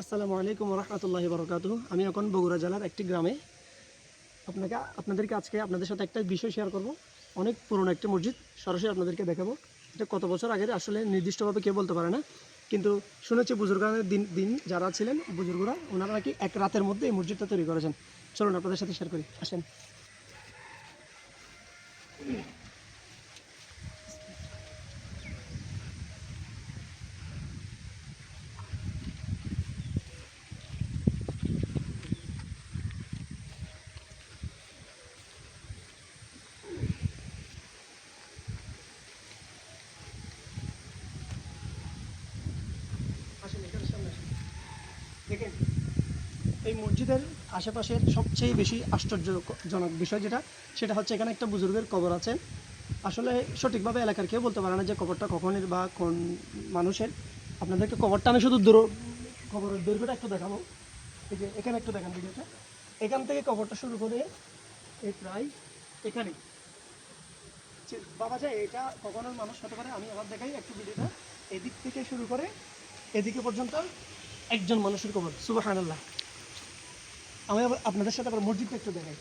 আসসালামু আলাইকুম রহমতুল্লাহি বরকাত আমি এখন বগুড়া জেলার একটি গ্রামে আপনাকে আপনাদেরকে আজকে আপনাদের সাথে একটা বিষয় শেয়ার করব। অনেক পুরনো একটি মসজিদ, সরাসরি আপনাদেরকে দেখাবো। এটা কত বছর আগের? আসলে নির্দিষ্টভাবে কেউ বলতে পারে না। কিন্তু শুনেছি বুজুর্গানের দিন দিন যারা ছিলেন বুজুর্গরা, ওনারা নাকি এক রাতের মধ্যে এই মসজিদটা তৈরি করেছেন। চলুন আপনাদের সাথে শেয়ার করি। আসেন আসেন এখানে সামনে আসেন দেখেন এই মসজিদের আশেপাশের সবচেয়ে বেশি আশ্চর্যজনক বিষয় যেটা, সেটা হচ্ছে এখানে একটা বুজুর্গের কবর আছে। আসলে সঠিকভাবে এলাকার কেউ বলতে পারে না যে কবরটা কখনের বা কোন মানুষের। আপনাদেরকে কবরটা আমি শুধু দূর, কবরের দৈর্ঘ্যটা একটু দেখাবো। এই যে এখানে একটু দেখান ভিডিওটা এখান থেকে কবরটা শুরু করে এই প্রায় এখানে। বাবা যায় এটা কখনো মানুষ হতে পারে, আমি আবার দেখাই একটু ভিডিওটা। এদিক থেকে শুরু করে এদিকে পর্যন্ত একজন মানুষের কবর আল্লাহ আমি আবার আপনাদের সাথে আবার মসজিদটা একটু দেখাই।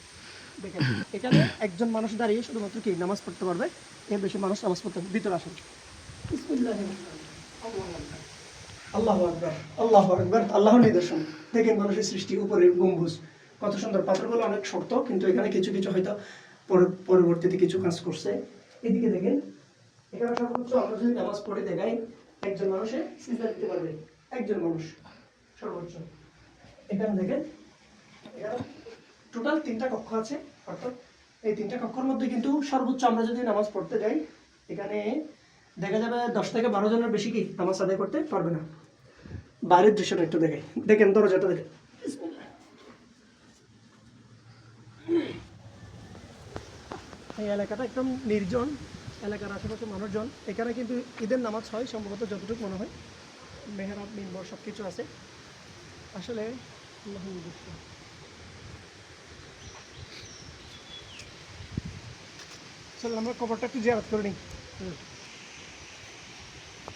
দেখেন, এখানে একজন মানুষ দাঁড়িয়ে শুধুমাত্র কি, নামাজ পড়তে পারবে? এর বেশি মানুষ নামাজ পড়তে হবে। ভিতরে আসেন। আল্লাহ আকবর আল্লাহ আকবর, আল্লাহর নিদর্শন। দেখেন মানুষের সৃষ্টি উপরে গম্বুজ। কত সুন্দর, পাথরগুলো অনেক শক্ত, কিন্তু এখানে কিছু কিছু হয়তো পরে- পরবর্তীতে কিছু কাজ করছে। এদিকে দেখেন, এখানে সর্বোচ্চ আমরা যদি নামাজ পড়ে দেখাই, একজন মানুষে সিজদা দিতে পারবে। একজন মানুষ, সর্বোচ্চ। এখানে দেখেন টোটাল তিনটা কক্ষ আছে, অর্থাৎ এই তিনটা কক্ষের মধ্যে কিন্তু সর্বোচ্চ আমরা যদি নামাজ পড়তে যাই, এখানে দেখা যাবে দশ থেকে বারো জনের বেশি কি নামাজ আদায় করতে পারবে না। বাইরের দৃশ্যটা একটু দেখে, দেখেন দরজাটা দেখেন। এই এলাকাটা একদম নির্জন, এলাকার আশেপাশে মানুষজন, এখানে কিন্তু ঈদের নামাজ হয়, সম্ভবত যতটুকু মনে হয়। মেহরাব মিনবর সব কিছু আছে। আসলে আল্লাহর নিদর্শন। চলো আমরা কবরটা একটু জিয়ারত করে নিই।